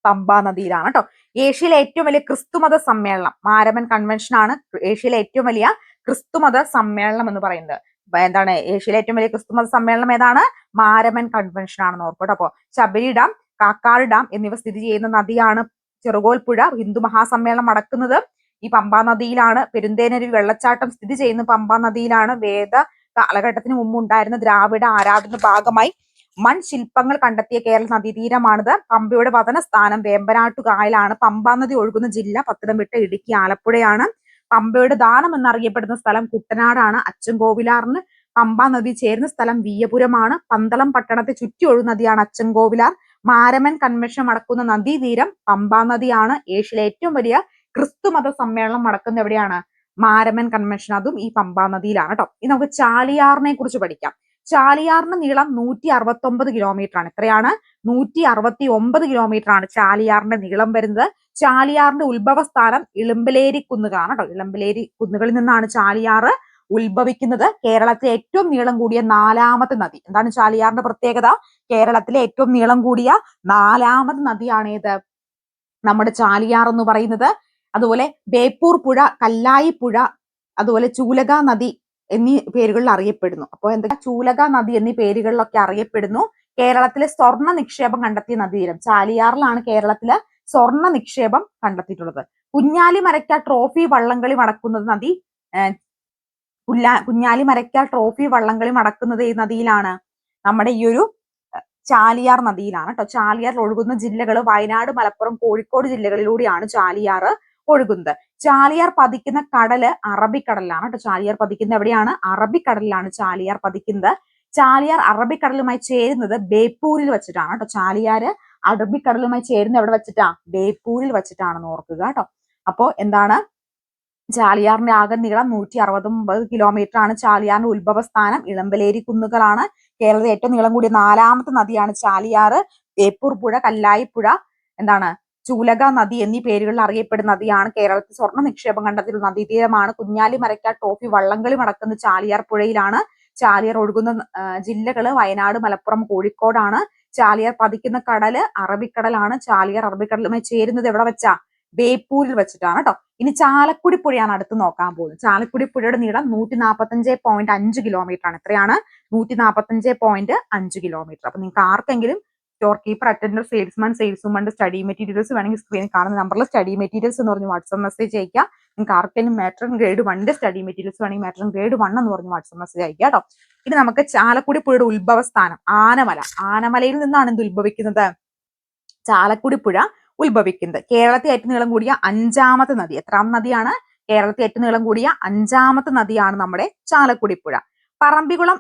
പമ്പ നദിയിലാണ് കേട്ടോ ഏഷ്യയിലെ ഏറ്റവും വലിയ ക്രിസ്തുമത സമ്മേളനം. മാരമൻ കൺവെൻഷൻ ആണ് ഏഷ്യയിലെ ഏറ്റവും വലിയ ക്രിസ്തുമത സമ്മേളനം എന്ന് പറയുന്നത്. എന്താണ്? ഏഷ്യയിലെ ഏറ്റവും വലിയ ക്രിസ്തുമത സമ്മേളനം ഏതാണ്? മാരമൻ കൺവെൻഷൻ ആണെന്ന് ഓർക്കട്ടോ അപ്പോ ശബരി ഡാം കാക്കാട് ഡാം എന്നിവ സ്ഥിതി ചെയ്യുന്ന നദിയാണ് ചെറുകോൽപ്പുഴ. ഹിന്ദു മഹാസമ്മേളനം നടക്കുന്നത് ഈ പമ്പാ നദിയിലാണ്. പെരുന്തേനരുവി വെള്ളച്ചാട്ടം സ്ഥിതി ചെയ്യുന്ന പമ്പാ നദിയിലാണ്. വേദ കാലഘട്ടത്തിന് മുമ്പ് ഉണ്ടായിരുന്ന ദ്രാവിഡ ആരാധന ഭാഗമായി മൺ മൺശില്പങ്ങൾ കണ്ടെത്തിയ കേരള നദീതീരമാണിത് പമ്പയുടെ വതന സ്ഥാനം വേമ്പനാട്ടു കായലാണ് പമ്പ നദി ഒഴുകുന്ന ജില്ല പത്തനംതിട്ട ഇടുക്കി ആലപ്പുഴയാണ്. പമ്പയുടെ ദാനം എന്നറിയപ്പെടുന്ന സ്ഥലം കുട്ടനാടാണ്. അച്ചൻകോവിലാറിന് പമ്പ നദി ചേരുന്ന സ്ഥലം വീയപുരമാണ്. പന്തളം പട്ടണത്തെ ചുറ്റി ഒഴുകുന്ന നദിയാണ് അച്ചൻകോവിലാർ. മാരമൻ കൺവെൻഷൻ നടക്കുന്ന നദീതീരം പമ്പാ നദിയാണ്. ഏഷ്യയിലെ ഏറ്റവും വലിയ ക്രിസ്തുമത സമ്മേളനം നടക്കുന്ന എവിടെയാണ്? മാരമൻ കൺവെൻഷൻ അതും ഈ പമ്പാ നദിയിലാണ് കേട്ടോ. ഇനി നമുക്ക് ചാലിയാറിനെ കുറിച്ച് പഠിക്കാം. ചാലിയാറിന്റെ നീളം നൂറ്റി അറുപത്തി ഒമ്പത് കിലോമീറ്റർ ആണ്. എത്രയാണ്? നൂറ്റി അറുപത്തി ഒമ്പത് കിലോമീറ്റർ ആണ് ചാലിയാറിന്റെ നീളം വരുന്നത്. ചാലിയാറിന്റെ ഉത്ഭവസ്ഥാനം ഇളമ്പലേരി കുന്നുകളാണ് കേട്ടോ. ഇളമ്പലേരി കുന്നുകളിൽ നിന്നാണ് ചാലിയാറ് ഉത്ഭവിക്കുന്നത്. കേരളത്തിലെ ഏറ്റവും നീളം കൂടിയ നാലാമത്തെ നദി. എന്താണ് ചാലിയാറിന്റെ പ്രത്യേകത? കേരളത്തിലെ ഏറ്റവും നീളം കൂടിയ നാലാമത് നദിയാണേത് നമ്മുടെ ചാലിയാർ എന്ന് പറയുന്നത്. അതുപോലെ ബേപ്പൂർ പുഴ കല്ലായി പുഴ അതുപോലെ ചൂലക നദി എന്നീ പേരുകളിൽ അറിയപ്പെടുന്നു. അപ്പോൾ എന്താ ചൂലക നദി എന്നീ പേരുകളിലൊക്കെ അറിയപ്പെടുന്നു. കേരളത്തിലെ സ്വർണ നിക്ഷേപം കണ്ടെത്തിയ നദീതീരം ചാലിയാറിലാണ് കേരളത്തിലെ സ്വർണ നിക്ഷേപം കണ്ടെത്തിയിട്ടുള്ളത്. കുഞ്ഞാലി മരയ്ക്ക ട്രോഫി വള്ളംകളി മടക്കുന്നത് നദി കുഞ്ഞാ കുഞ്ഞാലി മരയ്ക്ക ട്രോഫി വള്ളംകളി മടക്കുന്നത് ഈ നദിയിലാണ്. നമ്മുടെ ഈ ഒരു ചാലിയാർ നദിയിലാണ്. കേട്ടോ ചാലിയാറിൽ ഒഴുകുന്ന ജില്ലകൾ വയനാട് മലപ്പുറം കോഴിക്കോട് ജില്ലകളിലൂടെയാണ് ചാലിയാർ ഒഴുകുന്നത്. ചാലിയാർ പതിക്കുന്ന കടൽ അറബിക്കടലിലാണ് കേട്ടോ. ചാലിയാർ പതിക്കുന്നത് എവിടെയാണ്? അറബിക്കടലിലാണ് ചാലിയാർ പതിക്കുന്നത്. ചാലിയാർ അറബിക്കടലുമായി ചേരുന്നത് ബേപ്പൂരിൽ വെച്ചിട്ടാണ് കേട്ടോ. ചാലിയാർ അറബിക്കടലുമായി ചേരുന്നത് എവിടെ വെച്ചിട്ടാ? ബേപ്പൂരിൽ വെച്ചിട്ടാണെന്ന് ഓർക്കുക കേട്ടോ. അപ്പോ എന്താണ്? ചാലിയാറിന്റെ ആകെ നീളം നൂറ്റി അറുപത്തൊമ്പത് കിലോമീറ്റർ ആണ്. ചാലിയാറിന്റെ ഉത്ഭവസ്ഥാനം ഇളമ്പലേരി കുന്നുകളാണ്. കേരളത്തിലെ ഏറ്റവും നീളം കൂടിയ നാലാമത്തെ നദിയാണ് ചാലിയാറ് ബേപ്പൂർ പുഴ കല്ലായി പുഴ എന്താണ്? ചൂലക നദി എന്നീ പേരുകളിൽ അറിയപ്പെടുന്ന നദിയാണ് കേരളത്തിൽ സ്വർണ നിക്ഷേപം കണ്ടതിൽ നദീതീരമാണ് കുഞ്ഞാലി മരക്കാർ ട്രോഫി വള്ളംകളി നടക്കുന്ന ചാലിയാർ പുഴയിലാണ് ചാലിയാർ ഒഴുകുന്ന ജില്ലകൾ വയനാട് മലപ്പുറം കോഴിക്കോടാണ്. ചാലിയാർ പതിക്കുന്ന കടൽ അറബിക്കടലാണ്. ചാലിയാർ അറബിക്കടലുമായി ചേരുന്നത് എവിടെ വെച്ചാ? ബേപ്പൂരിൽ വെച്ചിട്ടാണ് കേട്ടോ ഇനി ചാലക്കുടി പുഴയാണ് അടുത്ത് നോക്കാൻ പോകുന്നത്. ചാലക്കുടി പുഴയുടെ നീളം നൂറ്റി നാൽപ്പത്തഞ്ച് പോയിന്റ് അഞ്ച് കിലോമീറ്റർ ആണ്. എത്രയാണ്? നൂറ്റി നാൽപ്പത്തഞ്ച് പോയിന്റ് അഞ്ച് കിലോമീറ്റർ അപ്പൊ നിങ്ങൾക്ക് ആർക്കെങ്കിലും store keeper attender salesman sales വുമണ്ട് study materials വേണമെങ്കിൽ സ്ക്രീനിൽ കാണുന്ന നമ്പറിൽ സ്റ്റഡി മെറ്റീരിയൽസ് എന്ന് പറഞ്ഞ് വാട്സ്ആപ്പ് മെസ്സേജ് അയക്കാം നിങ്ങൾക്ക് ആർക്കെങ്കിലും മാറ്റർ ഗ്രേഡ് വണ്ണിന്റെ സ്റ്റഡി മെറ്റീരിയൽസ് വേണമെങ്കിൽ മാറ്റർ ഗ്രേഡ് വൺ എന്ന് പറഞ്ഞ് വാട്സ്ആപ്പ് മെസ്സേജ് അയക്കാം കേട്ടോ ഇനി നമുക്ക് ചാലക്കുടി പുഴയുടെ ഉത്ഭവസ്ഥാനം ആനമല. ആനമലയിൽ നിന്നാണ് എന്ത് ഉത്ഭവിക്കുന്നത്? ചാലക്കുടി പുഴ ഉത്ഭവിക്കുന്നത്. കേരളത്തിൽ ഏറ്റവും നീളം കൂടിയ അഞ്ചാമത്തെ നദി. എത്രാം നദിയാണ്? കേരളത്തിൽ ഏറ്റവും നീളം കൂടിയ അഞ്ചാമത്തെ നദിയാണ് നമ്മുടെ ചാലക്കുടി പുഴ പറമ്പിക്കുളം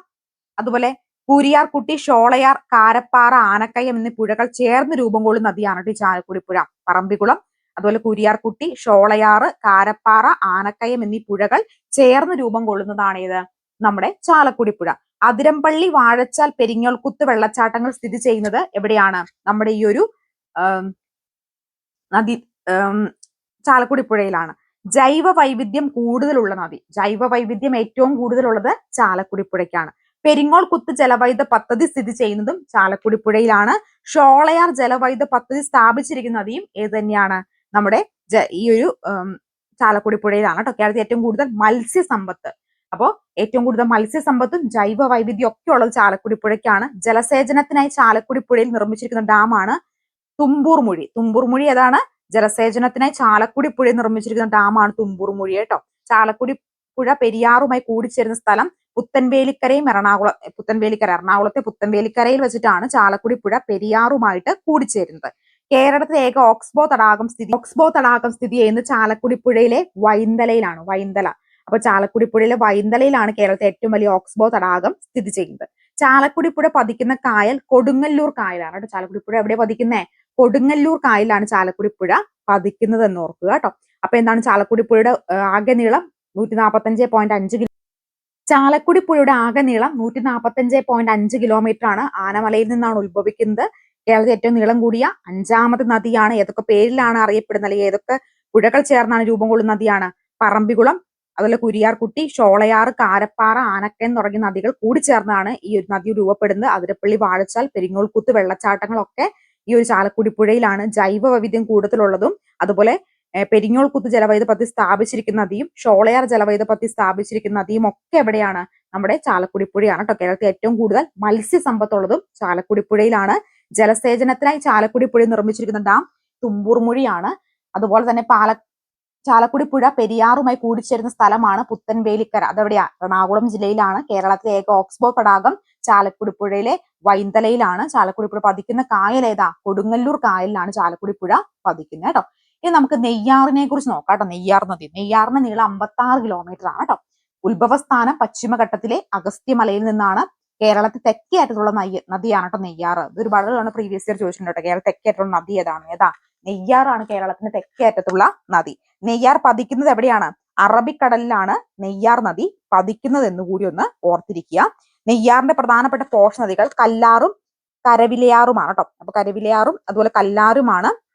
അതുപോലെ കൂരിയാർകുട്ടി ഷോളയാർ കാരപ്പാറ ആനക്കയം എന്നീ പുഴകൾ ചേർന്ന് രൂപം കൊള്ളുന്ന നദിയാണ് ഈ ചാലക്കുടി പുഴ പറമ്പിക്കുളം അതുപോലെ കുരിയാർകുട്ടി ഷോളയാറ് കാരപ്പാറ ആനക്കയം എന്നീ പുഴകൾ ചേർന്ന് രൂപം കൊള്ളുന്നതാണ് ഇത് നമ്മുടെ ചാലക്കുടി പുഴ അതിരമ്പള്ളി വാഴച്ചാൽ പെരിങ്ങോൽക്കുത്ത് വെള്ളച്ചാട്ടങ്ങൾ സ്ഥിതി ചെയ്യുന്നത് എവിടെയാണ്? നമ്മുടെ ഈ ഒരു നദി ചാലക്കുടി പുഴയിലാണ് ജൈവ വൈവിധ്യം കൂടുതലുള്ള നദി. ജൈവ വൈവിധ്യം ഏറ്റവും കൂടുതലുള്ളത് ചാലക്കുടി പുഴയ്ക്കാണ് പെരിങ്ങോൾ കുത്ത് ജലവൈദ പദ്ധതി സ്ഥിതി ചെയ്യുന്നതും ചാലക്കുടി പുഴയിലാണ്. ഷോളയാർ ജലവൈദ പദ്ധതി സ്ഥാപിച്ചിരിക്കുന്നതും ഏത് തന്നെയാണ്. നമ്മുടെ ഈ ഒരു ചാലക്കുടി പുഴയിലാണ് കേട്ടോ കേരളത്തിൽ ഏറ്റവും കൂടുതൽ മത്സ്യസമ്പത്ത്. അപ്പോ ഏറ്റവും കൂടുതൽ മത്സ്യസമ്പത്തും ജൈവ വൈവിധ്യം ഒക്കെ ഉള്ളത് ചാലക്കുടി പുഴയ്ക്കാണ്. ജലസേചനത്തിനായി ചാലക്കുടി പുഴയിൽ നിർമ്മിച്ചിരിക്കുന്ന ഡാമാണ് തുമ്പൂർമുഴി. തുമ്പൂർമുഴി തുമ്പൂർ ഏതാണ്? ജലസേചനത്തിനായി ചാലക്കുടി പുഴയിൽ നിർമ്മിച്ചിരിക്കുന്ന ഡാമാണ് തുമ്പൂർമുഴി കേട്ടോ. ചാലക്കുടി പുഴ പെരിയാറുമായി കൂടിച്ചേരുന്ന സ്ഥലം പുത്തൻവേലിക്കരയും എറണാകുളം പുത്തൻവേലിക്കര എറണാകുളത്തെ പുത്തൻവേലിക്കരയിൽ വെച്ചിട്ടാണ് ചാലക്കുടി പുഴ പെരിയാറുമായിട്ട് കൂടിച്ചേരുന്നത്. കേരളത്തിലെ ഏക ഓക്സ്ബോ തടാകം സ്ഥിതി ഓക്സ്ബോ തടാകം സ്ഥിതി ചെയ്യുന്നത് ചാലക്കുടി പുഴയിലെ വൈന്തലയിലാണ് വൈന്തല. അപ്പൊ ചാലക്കുടി പുഴയിലെ വൈന്തലയിലാണ് കേരളത്തിലെ ഏറ്റവും വലിയ ഓക്സ്ബോ തടാകം സ്ഥിതി ചെയ്യുന്നത്. ചാലക്കുടി പുഴ പതിക്കുന്ന കായൽ കൊടുങ്ങല്ലൂർ കായലാണ് കേട്ടോ. ചാലക്കുടി പുഴ എവിടെ പതിക്കുന്നേ? കൊടുങ്ങല്ലൂർ കായലാണ് ചാലക്കുടി പുഴ പതിക്കുന്നത് എന്ന് ഓർക്കുക കേട്ടോ. അപ്പൊ എന്താണ് ചാലക്കുടി പുഴയുടെ ആകെ നീളം? നൂറ്റി നാൽപ്പത്തഞ്ച് പോയിന്റ് അഞ്ച് ചാലക്കുടി പുഴയുടെ ആകെ നീളം നൂറ്റി നാൽപ്പത്തഞ്ച് പോയിന്റ് അഞ്ച് കിലോമീറ്റർ ആണ്. ആനമലയിൽ നിന്നാണ് ഉത്ഭവിക്കുന്നത്. കേരളത്തിൽ ഏറ്റവും നീളം കൂടിയ അഞ്ചാമത്തെ നദിയാണ്. ഏതൊക്കെ പേരിലാണ് അറിയപ്പെടുന്നത്? അല്ലെങ്കിൽ ഏതൊക്കെ പുഴകൾ ചേർന്നാണ് രൂപം കൊള്ളുന്ന നദിയാണ്? പറമ്പിക്കുളം അതുപോലെ കുരിയാർകുട്ടി ഷോളയാർ കാരപ്പാറ ആനക്കയം തുടങ്ങിയ നദികൾ കൂടി ചേർന്നാണ് ഈ ഒരു നദി രൂപപ്പെടുന്നത്. അതിരപ്പള്ളി വാഴച്ചാൽ പെരിങ്ങോൾക്കുത്ത് വെള്ളച്ചാട്ടങ്ങളൊക്കെ ഈ ഒരു ചാലക്കുടി പുഴയിലാണ് ജൈവ വൈവിധ്യം കൂടുതലുള്ളതും. അതുപോലെ ഏഹ് പെരിങ്ങോൾക്കുത്ത് ജലവൈദ്യ പദ്ധതി സ്ഥാപിച്ചിരിക്കുന്ന നദിയും ഷോളയാർ ജലവൈദ്യ പദ്ധതി സ്ഥാപിച്ചിരിക്കുന്ന നദിയും ഒക്കെ എവിടെയാണ്? നമ്മുടെ ചാലക്കുടി പുഴയാണ് കേട്ടോ. കേരളത്തിൽ ഏറ്റവും കൂടുതൽ മത്സ്യസമ്പത്തുള്ളതും ചാലക്കുടി പുഴയിലാണ് ജലസേചനത്തിനായി ചാലക്കുടി പുഴ നിർമ്മിച്ചിരിക്കുന്ന ഡാം തുമ്പൂർ മുഴിയാണ് അതുപോലെ തന്നെ പാല ചാലക്കുടി പുഴ പെരിയാറുമായി കൂടിച്ചേരുന്ന സ്ഥലമാണ് പുത്തൻവേലിക്കര. അതെവിടെയാ? എറണാകുളം ജില്ലയിലാണ്. കേരളത്തിലെ ഏക ഓക്സ്ബോ തടാകം ചാലക്കുടി പുഴയിലെ വൈന്തലയിലാണ്. ചാലക്കുടി പുഴ പതിക്കുന്ന കായൽ ഏതാ? കൊടുങ്ങല്ലൂർ കായലിലാണ് ചാലക്കുടി പുഴ പതിക്കുന്നത് കേട്ടോ. ഇനി നമുക്ക് നെയ്യാറിനെ കുറിച്ച് നോക്കാം കേട്ടോ. നെയ്യാർ നദി. നെയ്യാറിന് നീളം അമ്പത്തി ആറ് കിലോമീറ്റർ ആണ് കേട്ടോ. ഉത്ഭവസ്ഥാനം പശ്ചിമഘട്ടത്തിലെ അഗസ്ത്യമലയിൽ നിന്നാണ് കേരളത്തിൽ തെക്കേ അറ്റത്തുള്ള നയ്യ- നദിയാണ് കേട്ടോ നെയ്യാറ്. ഇത് ഒരുപാട് തവണ പ്രീവിയസ് ഇയർ ചോദിച്ചിട്ടുണ്ട് കേട്ടോ. കേരളത്തിൽ തെക്കേ അറ്റത്തുള്ള നദി ഏതാണ്? ഏതാ? നെയ്യാറാണ് കേരളത്തിന്റെ തെക്കേ അറ്റത്തുള്ള നദി. നെയ്യാർ പതിക്കുന്നത് എവിടെയാണ്? അറബിക്കടലിലാണ് നെയ്യാർ നദി പതിക്കുന്നത് എന്ന് കൂടി ഒന്ന് ഓർത്തിരിക്കുക. നെയ്യാറിന്റെ പ്രധാനപ്പെട്ട പോഷ നദികൾ കല്ലാറും കരവിലയാറുമാണ് കേട്ടോ. അപ്പൊ കരവിലയാറും അതുപോലെ കല്ലാറുമാണ്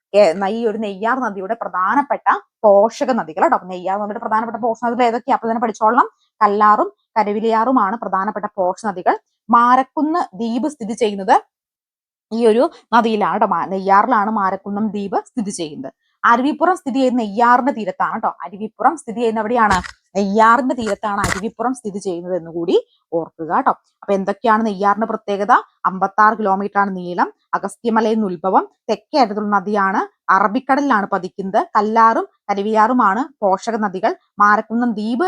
ഈ ഒരു നെയ്യാർ നദിയുടെ പ്രധാനപ്പെട്ട പോഷക നദികൾ കേട്ടോ. നെയ്യാർ നദിയുടെ പ്രധാനപ്പെട്ട പോഷക നദികൾ ഏതൊക്കെയാ? അപ്പൊ തന്നെ പഠിച്ചോളണം. കല്ലാറും കരവിലിയാറുമാണ് പ്രധാനപ്പെട്ട പോഷക നദികൾ. മാരക്കുന്ന് ദ്വീപ് സ്ഥിതി ചെയ്യുന്നത് ഈ ഒരു നദിയിലാണ് നെയ്യാറിലാണ് മാരക്കുന്നം ദ്വീപ് സ്ഥിതി ചെയ്യുന്നത്. അരുവിപ്പുറം സ്ഥിതി ചെയ്യുന്ന നെയ്യാറിന്റെ തീരത്താണ് കേട്ടോ. അരുവിപ്പുറം സ്ഥിതി ചെയ്യുന്ന എവിടെയാണ്? നെയ്യാറിന്റെ തീരത്താണ് അരുവിപ്പുറം സ്ഥിതി ചെയ്യുന്നത് എന്ന് കൂടി ഓർക്കുക കേട്ടോ. അപ്പൊ എന്തൊക്കെയാണ് നെയ്യാറിന്റെ പ്രത്യേകത? അമ്പത്തി ആറ് കിലോമീറ്റർ ആണ് നീളം. അഗസ്ത്യമലയിൽ നിന്ന് ഉത്ഭവം. തെക്കേ അറ്റത്തുള്ള നദിയാണ്. അറബിക്കടലിലാണ് പതിക്കുന്നത്. കല്ലാറും കരുവിയാറുമാണ് പോഷക നദികൾ. മാരക്കുന്നം ദ്വീപ്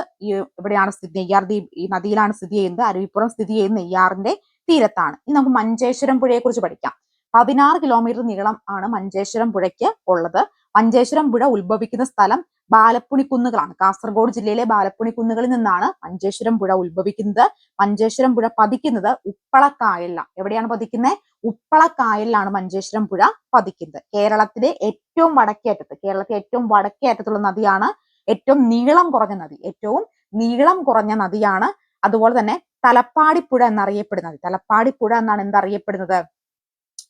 ഇവിടെയാണ് സ്ഥിതി നെയ്യാർ ദ്വീപ് ഈ നദിയിലാണ് സ്ഥിതി ചെയ്യുന്നത്. അരുവിപ്പുറം സ്ഥിതി ചെയ്യുന്ന നെയ്യാറിന്റെ തീരത്താണ്. ഇനി നമുക്ക് മഞ്ചേശ്വരം പുഴയെ കുറിച്ച് പഠിക്കാം. പതിനാറ് കിലോമീറ്റർ നീളം ആണ് മഞ്ചേശ്വരം പുഴയ്ക്ക് ഉള്ളത്. മഞ്ചേശ്വരം പുഴ ഉത്ഭവിക്കുന്ന സ്ഥലം ബാലപ്പുണി കുന്നുകളാണ് കാസർഗോഡ് ജില്ലയിലെ ബാലപ്പുണി കുന്നുകളിൽ നിന്നാണ് മഞ്ചേശ്വരം പുഴ ഉത്ഭവിക്കുന്നത്. മഞ്ചേശ്വരം പുഴ പതിക്കുന്നത് ഉപ്പളക്കായലിലാണ്. എവിടെയാണ് പതിക്കുന്നത്? ഉപ്പളക്കായലിലാണ് മഞ്ചേശ്വരം പുഴ പതിക്കുന്നത്. കേരളത്തിലെ ഏറ്റവും വടക്കേ അറ്റത്ത് കേരളത്തിലെ ഏറ്റവും വടക്കേ അറ്റത്തുള്ള നദിയാണ് ഏറ്റവും നീളം കുറഞ്ഞ നദി. ഏറ്റവും നീളം കുറഞ്ഞ നദിയാണ് അതുപോലെ തന്നെ തലപ്പാടിപ്പുഴ എന്നറിയപ്പെടുന്ന നദി തലപ്പാടിപ്പുഴ എന്നാണ് എന്തറിയപ്പെടുന്നത്?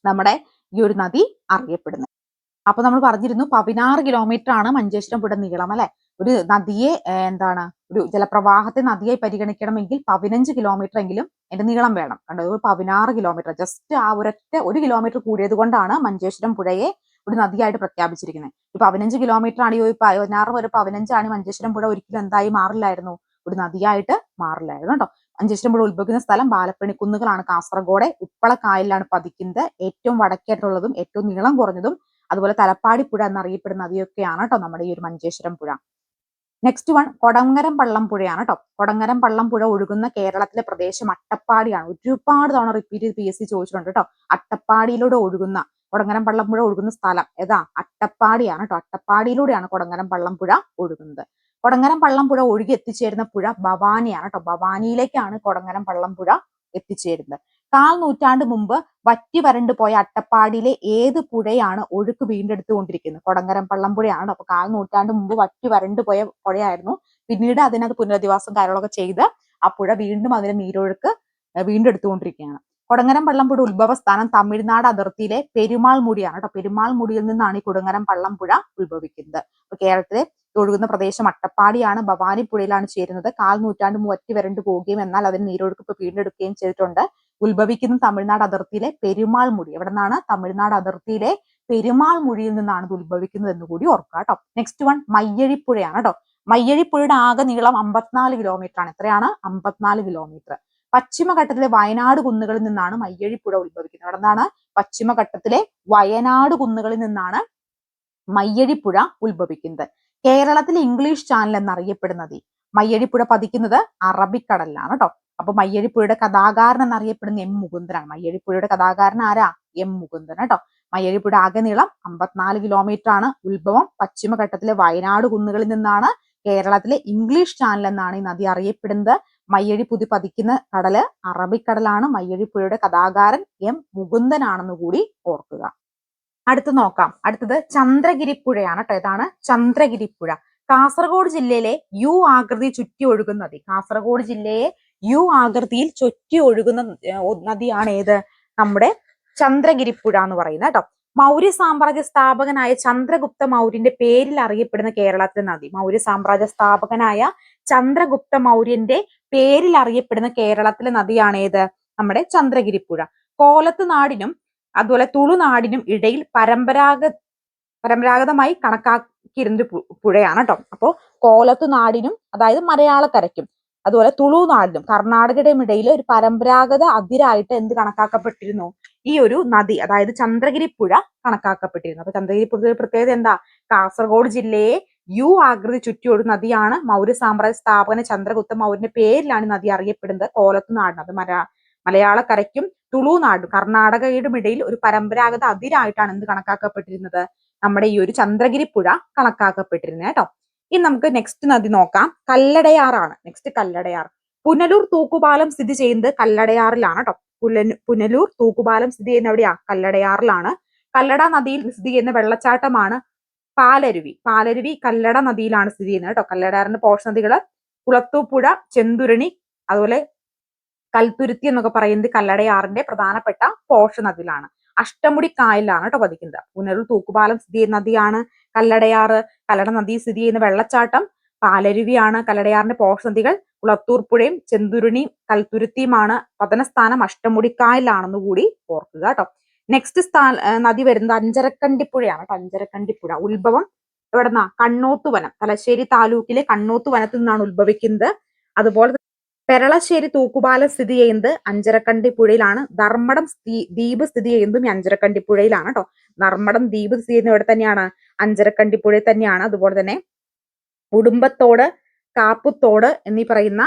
നമ്മുടെ ഈ ഒരു നദി അറിയപ്പെടുന്നത്. അപ്പൊ നമ്മൾ പറഞ്ഞിരുന്നു പതിനാറ് കിലോമീറ്റർ ആണ് മഞ്ചേശ്വരം നീളം അല്ലെ? ഒരു നദിയെ എന്താണ് ഒരു ജലപ്രവാഹത്തെ നദിയായി പരിഗണിക്കണമെങ്കിൽ പതിനഞ്ച് കിലോമീറ്റർ എങ്കിലും അതിന്റെ നീളം വേണം. കണ്ടത് ഒരു പതിനാറ് കിലോമീറ്റർ ജസ്റ്റ് ആ ഒരൊറ്റ ഒരു കിലോമീറ്റർ കൂടിയത് കൊണ്ടാണ് മഞ്ചേശ്വരം പുഴയെ ഒരു നദിയായിട്ട് പ്രഖ്യാപിച്ചിരിക്കുന്നത്. ഒരു പതിനഞ്ച് കിലോമീറ്റർ ആണ് ഈ പതിനാറ് ഒരു പതിനഞ്ചാണ് മഞ്ചേശ്വരം പുഴ ഒരിക്കലും എന്തായി മാറില്ലായിരുന്നു. ഒരു നദിയായിട്ട് മാറില്ലായിരുന്നു കേട്ടോ. മഞ്ചേശ്വരം പുഴ ഉത്ഭവിക്കുന്ന സ്ഥലം ബാലപ്പണി കുന്നുകളാണ് കാസർഗോഡ് ഉപ്പളക്കായലിലാണ് പതിക്കുന്നത്. ഏറ്റവും വടക്കേറ്റുള്ളതും ഏറ്റവും നീളം കുറഞ്ഞതും അതുപോലെ തലപ്പാടി പുഴ എന്നറിയപ്പെടുന്ന നദിയൊക്കെയാണ് കേട്ടോ നമ്മുടെ ഈ ഒരു മഞ്ചേശ്വരം പുഴ. നെക്സ്റ്റ് വൺ കൊടങ്ങരം പള്ളം പുഴയാണ് കേട്ടോ കൊടങ്ങരം പള്ളം പുഴ ഒഴുകുന്ന കേരളത്തിലെ പ്രദേശം അട്ടപ്പാടിയാണ്. ഒരുപാട് തവണ റിപ്പീറ്റ് ചെയ്ത് പി എസ് സി ചോദിച്ചിട്ടുണ്ട് കേട്ടോ അട്ടപ്പാടിയിലൂടെ ഒഴുകുന്ന കൊടങ്ങരം പള്ളം പുഴ ഒഴുകുന്ന സ്ഥലം ഏതാ? അട്ടപ്പാടിയാണ് കേട്ടോ അട്ടപ്പാടിയിലൂടെയാണ് കൊടങ്ങരം പള്ളം പുഴ ഒഴുകുന്നത്. കൊടങ്ങരം പള്ളം പുഴ ഒഴുകി എത്തിച്ചേരുന്ന പുഴ ഭവാനിയാണ് കേട്ടോ ഭവാനിയിലേക്കാണ് കൊടങ്ങരം പള്ളം പുഴ എത്തിച്ചേരുന്നത്. കാൽ നൂറ്റാണ്ട് മുമ്പ് വറ്റി വരണ്ടു പോയ അട്ടപ്പാടിയിലെ ഏത് പുഴയാണ് ഒഴുക്ക് വീണ്ടെടുത്തുകൊണ്ടിരിക്കുന്നത്? കൊടങ്ങരം പള്ളംപുഴയാണ് അപ്പൊ കാൽ നൂറ്റാണ്ട് മുമ്പ് വറ്റി വരണ്ടു പോയ പുഴയായിരുന്നു. പിന്നീട് അതിനകത്ത് പുനരധിവാസം കാര്യങ്ങളൊക്കെ ചെയ്ത് ആ പുഴ വീണ്ടും അതിന്റെ നീരൊഴുക്ക് വീണ്ടെടുത്തുകൊണ്ടിരിക്കുകയാണ്. കൊടങ്ങരം പള്ളംപുഴ ഉത്ഭവസ്ഥാനം തമിഴ്നാട് അതിർത്തിയിലെ പെരുമാൾ മുടിയാണ് കേട്ടോ. പെരുമാൾ മുടിയിൽ നിന്നാണ് ഈ കൊടങ്ങരം പള്ളംപുഴ ഉത്ഭവിക്കുന്നത്. അപ്പൊ കേരളത്തിലെ ഒഴുകുന്ന പ്രദേശം അട്ടപ്പാടിയാണ്. ഭവാനിപ്പുഴയിലാണ് ചേരുന്നത്. കാൽ നൂറ്റാണ്ട് മുമ്പ് വറ്റി വരണ്ടു പോവുകയും എന്നാൽ അതിന് നീരൊഴുക്ക് ഇപ്പൊ വീണ്ടെടുക്കുകയും ചെയ്തിട്ടുണ്ട്. ഉത്ഭവിക്കുന്ന തമിഴ്നാട് അതിർത്തിയിലെ പെരുമാൾ മുടി. എവിടെ നിന്നാണ് തമിഴ്നാട് അതിർത്തിയിലെ പെരുമാൾ മുഴിയിൽ നിന്നാണ് ഇത് ഉത്ഭവിക്കുന്നത് എന്ന് കൂടി ഓർക്കുക കേട്ടോ. നെക്സ്റ്റ് വൺ മയ്യഴിപ്പുഴയാണ് കേട്ടോ. മയ്യഴിപ്പുഴയുടെ ആകെ നീളം അമ്പത്തിനാല് കിലോമീറ്റർ ആണ്. എത്രയാണ്? അമ്പത്തിനാല് കിലോമീറ്റർ പശ്ചിമഘട്ടത്തിലെ വയനാട് കുന്നുകളിൽ നിന്നാണ് മയ്യഴിപ്പുഴ ഉത്ഭവിക്കുന്നത്. എവിടെ നിന്നാണ് പശ്ചിമഘട്ടത്തിലെ വയനാട് കുന്നുകളിൽ നിന്നാണ് മയ്യഴിപ്പുഴ ഉത്ഭവിക്കുന്നത്. കേരളത്തിലെ ഇംഗ്ലീഷ് ചാനൽ എന്നറിയപ്പെടുന്നത് മയ്യഴിപ്പുഴ പതിക്കുന്നത് അറബിക്കടലിലാണ് കേട്ടോ. അപ്പൊ മയ്യഴിപ്പുഴയുടെ കഥാകാരൻ എന്നറിയപ്പെടുന്ന എം മുകുന്ദനാണ്. മയ്യഴിപ്പുഴയുടെ കഥാകാരൻ ആരാ? എം മുകുന്ദൻ കേട്ടോ. മയ്യഴിപ്പുഴ ആകെ നീളം അമ്പത്തിനാല് കിലോമീറ്റർ ആണ്. ഉത്ഭവം പശ്ചിമഘട്ടത്തിലെ വയനാട് കുന്നുകളിൽ നിന്നാണ്. കേരളത്തിലെ ഇംഗ്ലീഷ് ചാനൽ എന്നാണ് ഈ നദി അറിയപ്പെടുന്നത്. മയ്യഴി പുതി പതിക്കുന്ന കടൽ അറബിക്കടലാണ്. മയ്യഴിപ്പുഴയുടെ കഥാകാരൻ എം മുകുന്ദനാണെന്ന് കൂടി ഓർക്കുക. അടുത്ത് നോക്കാം. അടുത്തത് ചന്ദ്രഗിരിപ്പുഴയാണ് കേട്ടോ. ഇതാണ് ചന്ദ്രഗിരിപ്പുഴ. കാസർഗോഡ് ജില്ലയിലെ യു ആകൃതി ചുറ്റി ഒഴുകുന്ന നദി. കാസർഗോഡ് ജില്ലയെ യു ആകൃതിയിൽ ചുറ്റി ഒഴുകുന്ന നദിയാണ് ഏത്? നമ്മുടെ ചന്ദ്രഗിരിപ്പുഴ എന്ന് പറയുന്നത് കേട്ടോ. മൗര്യ സാമ്രാജ്യ സ്ഥാപകനായ ചന്ദ്രഗുപ്ത മൗര്യന്റെ പേരിൽ അറിയപ്പെടുന്ന കേരളത്തിലെ നദി. മൗര്യ സാമ്രാജ്യ സ്ഥാപകനായ ചന്ദ്രഗുപ്ത മൗര്യന്റെ പേരിൽ അറിയപ്പെടുന്ന കേരളത്തിലെ നദിയാണ് ഏത്? നമ്മുടെ ചന്ദ്രഗിരിപ്പുഴ. കോലത്ത് നാടിനും അതുപോലെ തുളുനാടിനും ഇടയിൽ പരമ്പരാഗത പരമ്പരാഗതമായി കണക്കാക്കിയിരുന്ന പുഴയാണ് കേട്ടോ. അപ്പോ കോലത്ത് നാടിനും അതായത് മലയാളക്കരയ്ക്കും അതുപോലെ തുളുനാടിനും കർണാടകയുടെയും ഇടയിൽ ഒരു പരമ്പരാഗത അതിരായിട്ട് എന്ത് കണക്കാക്കപ്പെട്ടിരുന്നു? ഈ ഒരു നദി അതായത് ചന്ദ്രഗിരി പുഴ കണക്കാക്കപ്പെട്ടിരുന്നു. അപ്പൊ ചന്ദ്രഗിരി പുഴയുടെ പ്രത്യേകത എന്താ? കാസർഗോഡ് ജില്ലയെ യു ആകൃതി ചുറ്റിയൊരു നദിയാണ് മൗര്യ സാമ്രാജ്യ സ്ഥാപകന ചന്ദ്രഗുപ്ത മൗര്യന്റെ പേരിലാണ് നദി അറിയപ്പെടുന്നത്. കോലത്തു നാടിന് അത് മല മലയാളക്കരയ്ക്കും തുളുനാടും കർണാടകയുടെ ഇടയിൽ ഒരു പരമ്പരാഗത അതിരായിട്ടാണ് എന്ത് കണക്കാക്കപ്പെട്ടിരുന്നത്? നമ്മുടെ ഈ ഒരു ചന്ദ്രഗിരി പുഴ കണക്കാക്കപ്പെട്ടിരുന്നത് കേട്ടോ. ഇനി നമുക്ക് നെക്സ്റ്റ് നദി നോക്കാം. കല്ലടയാറാണ്. നെക്സ്റ്റ് കല്ലടയാർ. പുനലൂർ തൂക്കുപാലം സ്ഥിതി ചെയ്യുന്നത് കല്ലടയാറിലാണ് കേട്ടോ പുനലൂർ തൂക്കുപാലം സ്ഥിതി ചെയ്യുന്ന എവിടെയാ? കല്ലടയാറിലാണ്. കല്ലട നദിയിൽ സ്ഥിതി ചെയ്യുന്ന വെള്ളച്ചാട്ടമാണ് പാലരുവി. പാലരുവി കല്ലട നദിയിലാണ് സ്ഥിതി ചെയ്യുന്നത് കേട്ടോ കല്ലടയാറിന്റെ പോഷ നദികൾ കുളത്തൂപ്പുഴ ചെന്തുരണി അതുപോലെ കൽത്തുരുത്തി എന്നൊക്കെ പറയുന്നത് കല്ലടയാറിന്റെ പ്രധാനപ്പെട്ട പോഷ നദിയിലാണ് അഷ്ടമുടി കായലിലാണ് കേട്ടോ പതിക്കുന്നത്. പുനലൂർ തൂക്കുപാലം സ്ഥിതി ചെയ്യുന്ന നദിയാണ് കല്ലടയാറ്. കല്ലട നദി സ്ഥിതി ചെയ്യുന്ന വെള്ളച്ചാട്ടം പാലരുവിയാണ്. കല്ലടയാറിന്റെ പോഷ കുളത്തൂർ പുഴയും ചെന്തുരുണി കൽത്തുരുത്തിയുമാണ്. പതനസ്ഥാനം അഷ്ടമുടിക്കായലാണെന്ന് കൂടി ഓർക്കുക കേട്ടോ. നെക്സ്റ്റ് സ്ഥാ നദി വരുന്നത് അഞ്ചരക്കണ്ടിപ്പുഴയാണ് കേട്ടോ. അഞ്ചരക്കണ്ടിപ്പുഴ ഉത്ഭവം എവിടെന്നാ? കണ്ണോത്ത് വനം. തലശ്ശേരി താലൂക്കിലെ കണ്ണോത്ത് വനത്തിൽ നിന്നാണ് ഉത്ഭവിക്കുന്നത്. അതുപോലെ പെരളശ്ശേരി തൂക്കുപാലം സ്ഥിതി ചെയ്യുന്നത് അഞ്ചരക്കണ്ടി പുഴയിലാണ്. ധർമ്മടം ദ്വീപ് സ്ഥിതി ചെയ്യുന്നതും അഞ്ചരക്കണ്ടി പുഴയിലാണ് കേട്ടോ. ധർമ്മടം ദ്വീപ് സ്ഥിതി ചെയ്യുന്നത് ഇവിടെ തന്നെയാണ്. അഞ്ചരക്കണ്ടി പുഴയിൽ തന്നെയാണ്. അതുപോലെ തന്നെ ഉടുമ്പത്തോട് കാപ്പുത്തോട് എന്നീ പറയുന്ന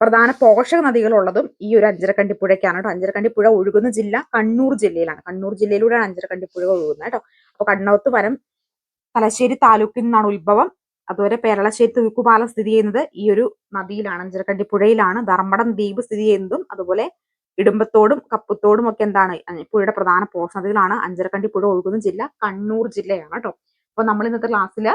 പ്രധാന പോഷക നദികളുള്ളതും ഈ ഒരു അഞ്ചരക്കണ്ടി പുഴയ്ക്കാണ് കേട്ടോ. അഞ്ചരക്കണ്ടി പുഴ ഒഴുകുന്ന ജില്ല കണ്ണൂർ ജില്ലയിലാണ്. കണ്ണൂർ ജില്ലയിലൂടെയാണ് അഞ്ചരക്കണ്ടി പുഴ ഒഴുകുന്നത് കേട്ടോ. അപ്പൊ കണ്ണോത്ത് വരം തലശ്ശേരി താലൂക്കിൽ നിന്നാണ് ഉത്ഭവം. അതുപോലെ പേരളശ്ശേരി തൂക്കുപാല സ്ഥിതി ചെയ്യുന്നത് ഈ ഒരു നദിയിലാണ് അഞ്ചരക്കണ്ടി പുഴയിലാണ്. ധർമ്മടം ദ്വീപ് സ്ഥിതി ചെയ്യുന്നതും അതുപോലെ ഇടുമ്പത്തോടും കപ്പത്തോടും ഒക്കെ എന്താണ് പുഴയുടെ പ്രധാന പോഷണതികളാണ് അഞ്ചരക്കണ്ടി പുഴ ഒഴുകുന്ന ജില്ല കണ്ണൂർ ജില്ലയാണ് കേട്ടോ അപ്പൊ നമ്മൾ ഇന്നത്തെ ക്ലാസ്സിൽ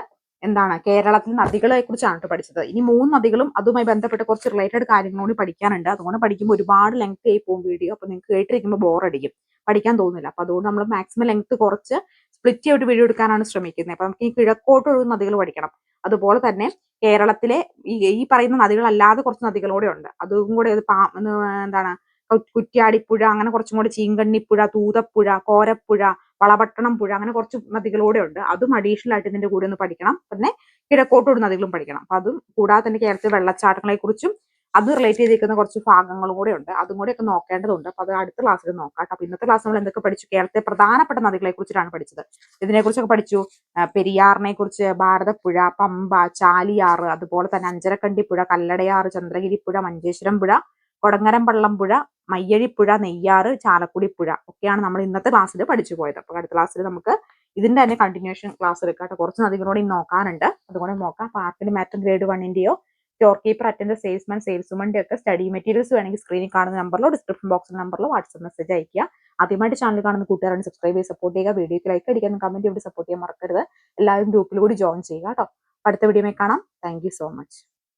എന്താണ് കേരളത്തിൽ നദികളെ കുറിച്ചാണ് കേട്ടോ പഠിച്ചത്. ഇനി മൂന്ന് നദികളും അതുമായി ബന്ധപ്പെട്ട കുറച്ച് റിലേറ്റഡ് കാര്യങ്ങളോട് പഠിക്കാനുണ്ട്. അതുകൊണ്ട് പഠിക്കുമ്പോൾ ഒരുപാട് ലെങ്ത് ആയി പോകും വീഡിയോ അപ്പൊ നിങ്ങൾക്ക് കേട്ടിരിക്കുമ്പോൾ ബോർ അടിക്കും. പഠിക്കാൻ തോന്നുന്നില്ല. അപ്പൊ അതുകൊണ്ട് നമ്മൾ മാക്സിമം ലെങ്ത് കുറച്ച് സ്പ്ലിറ്റ് ചെയ്തിട്ട് വീഡിയോ എടുക്കാനാണ് ശ്രമിക്കുന്നത്. അപ്പൊ നമുക്ക് ഈ കിഴക്കോട്ട് ഒഴുകുന്ന നദികൾ പഠിക്കണം. അതുപോലെ തന്നെ കേരളത്തിലെ ഈ ഈ പറയുന്ന നദികളല്ലാതെ കുറച്ച് നദികളൂടെ ഉണ്ട്. അതും കൂടെ പാ എന്താണ് കുറ്റ്യാടിപ്പുഴ അങ്ങനെ കുറച്ചും കൂടി ചീങ്കണ്ണിപ്പുഴ തൂതപ്പുഴ കോരപ്പുഴ വളപട്ടണം പുഴ അങ്ങനെ കുറച്ച് നദികളൂടെ ഉണ്ട്. അതും അഡീഷണൽ ആയിട്ട് ഇതിന്റെ കൂടെ ഒന്ന് പഠിക്കണം. പിന്നെ കിഴക്കോട്ടോട് നദികളും പഠിക്കണം. അപ്പൊ അതും കൂടാതെ തന്നെ കേരളത്തിലെ വെള്ളച്ചാട്ടങ്ങളെ കുറിച്ചും അത് റിലേറ്റ് ചെയ്തിരിക്കുന്ന കുറച്ച് ഭാഗങ്ങളും കൂടെ ഉണ്ട്. അതും കൂടെ ഒക്കെ നോക്കേണ്ടതുണ്ട്. അപ്പൊ അത് അടുത്ത ക്ലാസ്സിൽ നോക്കാം അപ്പൊ ഇന്നത്തെ ക്ലാസ് നമ്മൾ എന്തൊക്കെ പഠിച്ചു? കേരളത്തെ പ്രധാനപ്പെട്ട നദികളെ കുറിച്ചിട്ടാണ് പഠിച്ചത്. ഇതിനെ കുറിച്ചൊക്കെ പഠിച്ചു പെരിയാറിനെ കുറിച്ച് ഭാരതപ്പുഴ പമ്പ ചാലിയാറ് അതുപോലെ തന്നെ അഞ്ചരക്കണ്ടി പുഴ കല്ലടയാറ് ചന്ദ്രഗിരി മഞ്ചേശ്വരം പുഴ കൊടങ്ങരം പള്ളംപുഴ മയ്യഴിപ്പുഴ നെയ്യാറ് ചാലക്കുടിപ്പുഴ ഒക്കെയാണ് നമ്മൾ ഇന്നത്തെ ക്ലാസ്സിൽ പഠിച്ചു പോയത്. അപ്പോൾ അടുത്ത ക്ലാസ്സിൽ നമുക്ക് ഇതിന്റെ തന്നെ കണ്ടിന്യൂഷൻ ക്ലാസ് എടുക്കാം കുറച്ച് നദികളോടെ നോക്കാനുണ്ട്. അതുകൊണ്ട് നോക്കാം. പാർട്ടിന് മാറ്റം grade വണ്ണിന്റെയോ store keeper attend salesman sales വുമന്റെ ഒക്കെ സ്റ്റഡി മെറ്റീരിയൽസ് വേണമെങ്കിൽ സ്ക്രീനിൽ കാണുന്ന നമ്പറിലോ ഡിസ്ക്രിപ്ഷൻ ബോക്സിൽ നമ്പറിലോ വാട്സ്ആപ്പ് മെസ്സേജ് അയക്കുക ആദ്യമായിട്ട് ചാനൽ കാണുന്ന കൂട്ടുകാരാണ് സബ്സ്ക്രൈബ് ചെയ്ത് സപ്പോർട്ട് ചെയ്യുക വീഡിയോക്ക് ലൈക്ക് അടിക്കാനും കമന്റ് ചെയ്ത് സപ്പോർട്ട് ചെയ്യാൻ മറക്കരുത്. എല്ലാവരും ഗ്രൂപ്പിൽ കൂടി ജോയിൻ ചെയ്യുക കേട്ടോ അടുത്ത വീഡിയോ കാണാം. Thank so much